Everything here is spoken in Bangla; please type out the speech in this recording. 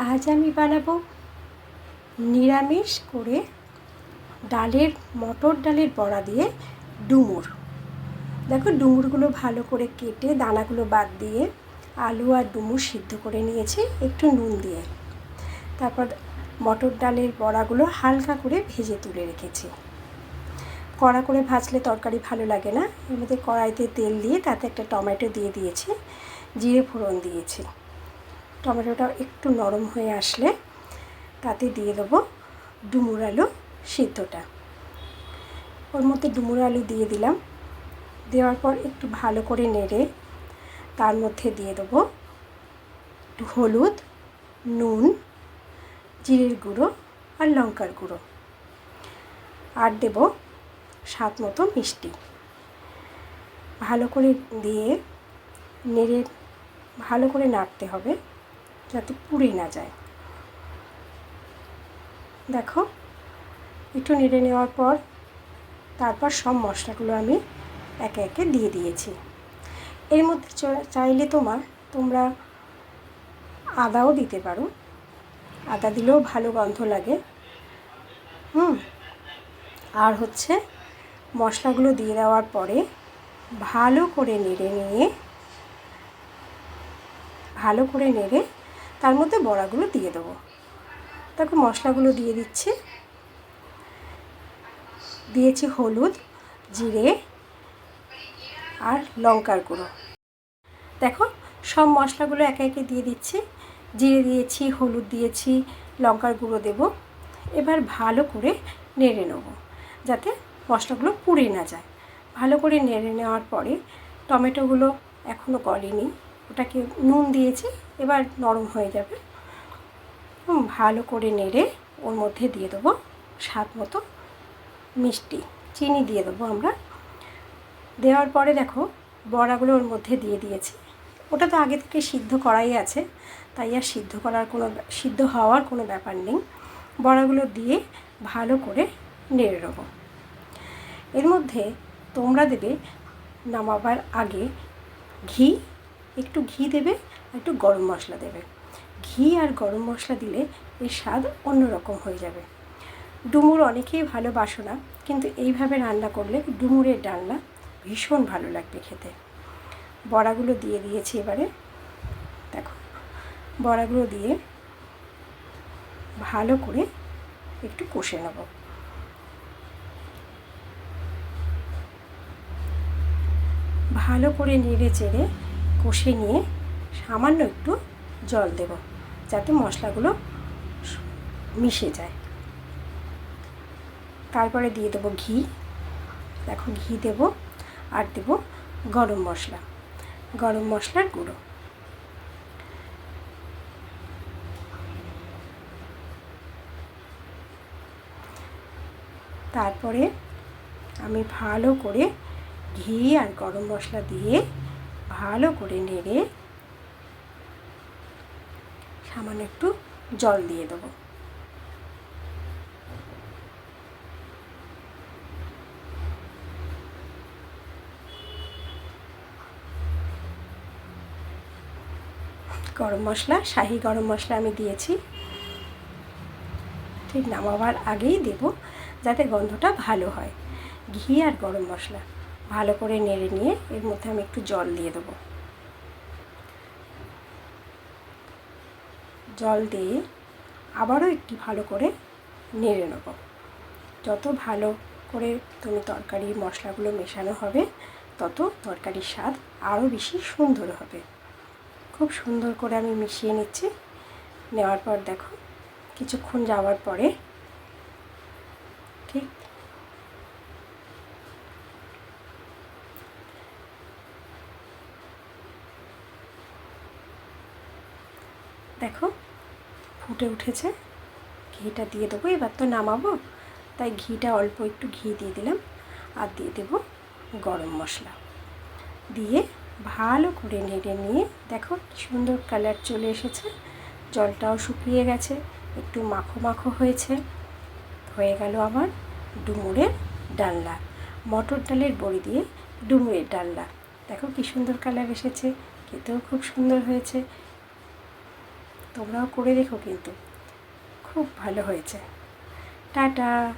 আজ আমি বানাবো নিরামিষ করে ডালের, মটর ডালের বড়া দিয়ে ডুমুর। দেখো ডুমুরগুলো ভালো করে কেটে দানাগুলো বাদ দিয়ে আলু আর ডুমুর সিদ্ধ করে নিয়েছি, একটু নুন দিয়ে। তারপর মটর ডালের বড়াগুলো হালকা করে ভেজে তুলে রেখেছি। কড়া করে ভাজলে তরকারি ভালো লাগে না মধ্যে কড়াইতে তেল দিয়ে তাতে একটা টমেটো দিয়ে দিয়েছি, জিরে ফোড়ন দিয়েছি। টমেটোটা একটু নরম হয়ে আসলে তাতে দিয়ে দেবো ডুমুর আলু সিদ্ধটা। ওর মধ্যে ডুমুর আলু দিয়ে দিলাম। দেওয়ার পর একটু ভালো করে নেড়ে তার মধ্যে দিয়ে দেবো একটু হলুদ, নুন, জিরের গুঁড়ো আর লঙ্কার গুঁড়ো। আর দেব স্বাদ মতো মিষ্টি। ভালো করে দিয়ে নেড়ে ভালো করে নাড়তে হবে। যাতে পুড়ে না যায়। দেখো, একটু নেড়ে নেওয়ার পর তারপর সব মশলাগুলো আমি একে একে দিয়ে দিয়েছি। এর মধ্যে চাইলে তোমার, তোমরা আদাও দিতে পারো। আদা দিলেও ভালো গন্ধ লাগে। হুম, আর হচ্ছে মশলাগুলো দিয়ে দেওয়ার পরে ভালো করে নেড়ে নিয়ে, ভালো করে নেড়ে তার মধ্যে বড়াগুলো দিয়ে দেবো। দেখো মশলাগুলো দিয়ে দিচ্ছি। দিয়েছি হলুদ, জিরে আর লঙ্কার গুঁড়ো। দেখো, সব মশলাগুলো একে একে দিয়ে দিচ্ছি। জিরে দিয়েছি, হলুদ দিয়েছি, লঙ্কার গুঁড়ো দেব। এবার ভালো করে নেড়ে নেব যাতে মশলাগুলো পুড়ে না যায়। ভালো করে নেড়ে নেওয়ার পরে টমেটোগুলো এখনও গলেনি। ওটাকে নুন দিয়েছি, এবার নরম হয়ে যাবে। ভালো করে নেড়ে ওর মধ্যে দিয়ে দেবো স্বাদ মতো মিষ্টি, চিনি দিয়ে দেবো আমরা। দেওয়ার পরে দেখো, বড়াগুলো ওর মধ্যে দিয়ে দিয়েছি। ওটা তো আগে থেকে সিদ্ধ করাই আছে, তাই আর সিদ্ধ করার কোনো সিদ্ধ হওয়ার কোনো ব্যাপার নেই। বড়াগুলো দিয়ে ভালো করে নেড়ে নেব। এর মধ্যে তোমরা দেবে নামাবার আগে ঘি একটু ঘি দেবে আর একটু গরম মশলা দেবে। ঘি আর গরম মশলা দিলে এর স্বাদ অন্যরকম হয়ে যাবে। ডুমুর অনেকেই ভালোবাসো না, কিন্তু এইভাবে রান্না করলে ডুমুরের ডালনা ভীষণ ভালো লাগবে খেতে। বড়াগুলো দিয়ে দিয়েছি এবারে। দেখো, বড়াগুলো দিয়ে ভালো করে একটু কষে নেব। ভালো করে নেড়ে চেড়ে কষে নিয়ে সামান্য একটু জল দেব, যাতে মশলাগুলো মিশে যায়। তারপরে দিয়ে দেবো ঘি। দেখো, ঘি দেব আর দেব গরম মশলা, গরম মশলার গুঁড়ো। তারপরে আমি ভালো করে ঘি আর গরম মশলা দিয়ে ভালো করে নেড়ে সামান্য একটু জল দিয়ে দেবো। গরম মশলা, শাহি গরম মশলা আমি দিয়েছি। ঠিক নামাবার আগেই দেব যাতে গন্ধটা ভালো হয়। ঘি আর গরম মশলা। ভালো করে নেড়ে নিয়ে এর মধ্যে আমি একটু জল দিয়ে দেবো। জল দিয়ে আবারও একটি ভালো করে নেড়ে নেব। যত ভালো করে তুমি তরকারির মশলাগুলো মেশানো হবে, তত তরকারির স্বাদ আরও বেশি সুন্দর হবে। খুব সুন্দর করে আমি মিশিয়ে নিচ্ছি। নেওয়ার পর দেখো, কিছুক্ষণ যাওয়ার পরে ঠিক দেখো, ফুটে উঠেছে। ঘিটা দিয়ে দেবো, এবার তো নামাবো। তাই ঘিটা অল্প একটু ঘি দিয়ে দিলাম আর দিয়ে দেবো গরম মশলা। দিয়ে ভালো করে নেড়ে নিয়ে, দেখো সুন্দর কালার চলে এসেছে। জলটাও শুকিয়ে গেছে, একটু মাখো মাখো হয়েছে। হয়ে গেল আমার ডুমুরের ডালনা। মটর ডালের বড়ি দিয়ে ডুমুরের ডালনা। দেখো কী সুন্দর কালার এসেছে, খেতেও খুব সুন্দর হয়েছে। তোমরাও করে দেখো কিন্তু। খুব ভালো হয়েছে। টাটা।